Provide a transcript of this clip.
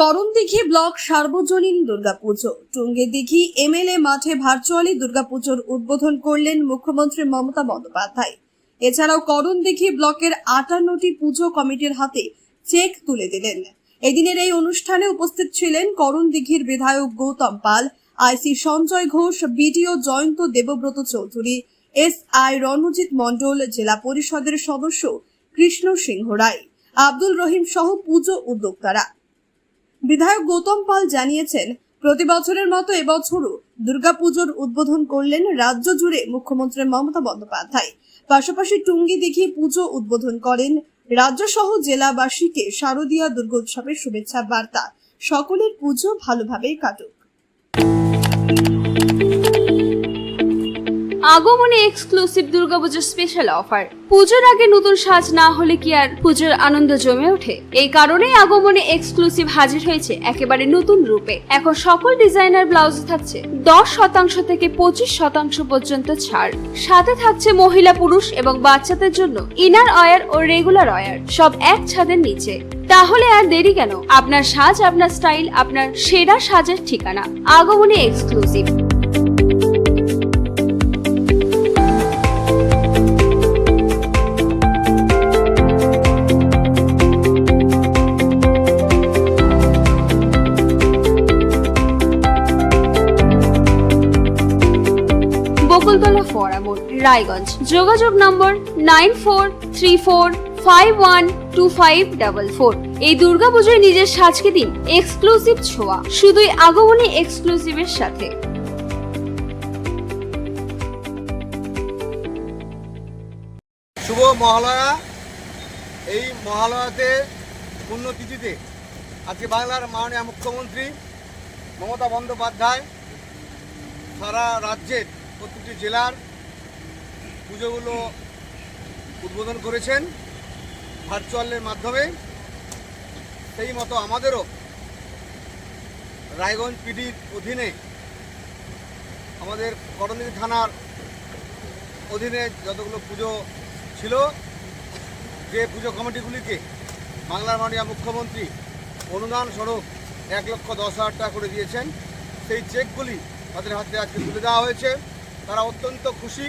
Karandighi block সার্বজনীন দুর্গাপুজো। Tungidighi MLA মাঠে ভার্চুয়ালি দুর্গাপুজোর উদ্বোধন করলেন মুখ্যমন্ত্রী মমতা বন্দ্যোপাধ্যায়। এছাড়াও করণদিঘি ব্লকের আটান্নটি পুজো কমিটির হাতে চেক তুলে দিলেন। এদিনের এই অনুষ্ঠানে উপস্থিত ছিলেন করণদিঘির বিধায়ক Gautam Pal, IC Sanjay Ghosh, BDO Jayanta Debabrata Chowdhury, S I Ranjit Mondal, জেলা পরিষদের সদস্য কৃষ্ণ সিংহ রায়, আব্দুল রহিম সহ পুজো উদ্যোক্তারা। বিধায়ক গৌতম পাল জানিয়েছেন, প্রতি বছরের মতো এবছরও দুর্গাপুজোর উদ্বোধন করলেন রাজ্য জুড়ে মুখ্যমন্ত্রী মমতা বন্দ্যোপাধ্যায়। পাশাপাশি টুঙ্গি দেখিয়ে পুজো উদ্বোধন করেন রাজ্য সহ জেলাবাসীকে শারদীয়া দুর্গোৎসবের শুভেচ্ছা বার্তা। সকলের পুজো ভালোভাবেই কাটুক। আগমনে এক্সক্লুসিভ দুর্গাপুজোর স্পেশাল অফার পুজোর আগে নতুন সাজ না হলে কি আর পুজোর আনন্দ জমে ওঠে? এই কারণেই আগমনে এক্সক্লুসিভ হাজির হয়েছে একেবারে নতুন রূপে। এখন সকল ডিজাইনার ব্লাউজ থাকছে। দশ শতাংশ থেকে পঁচিশ শতাংশ পর্যন্ত ছাড়। সাথে থাকছে মহিলা পুরুষ এবং বাচ্চাদের জন্য ইনার অয়ার ও রেগুলার অয়ার সব এক ছাদের নিচে। তাহলে আর দেরি কেন? আপনার সাজ, আপনার স্টাইল আপনার সেরা সাজের ঠিকানা। আগমনে এক্সক্লুসিভ বকুলতলা ফরামোড রায়গঞ্জ। যোগাযোগ নম্বর nine four three four five one two five double four. এই নিজের সাজকে দিন এক্সক্লুসিভ ছোঁয়া, শুধুই আগমনী এক্সক্লুসিভের সাথে। শুভ মহালয়া। এই মহালয়াতে পুণ্যতিথিতে আজকে বাংলার মাননীয় মুখ্যমন্ত্রী মমতা বন্দ্যোপাধ্যায় সারা রাজ্যের প্রতিটি জেলার পুজোগুলো উদ্বোধন করেছেন ভার্চুয়ালের মাধ্যমে। সেই মতো আমাদেরও রায়গঞ্জ পিডির অধীনে আমাদের করণদিঘি থানার অধীনে যতগুলো পুজো ছিল, যে পুজো কমিটিগুলিকে বাংলার মাননীয় মুখ্যমন্ত্রী অনুদান স্বরূপ এক লক্ষ দশ হাজার টাকা করে দিয়েছেন। সেই চেকগুলি তাদের হাতে আজকে তুলে দেওয়া হয়েছে। তারা অত্যন্ত খুশি।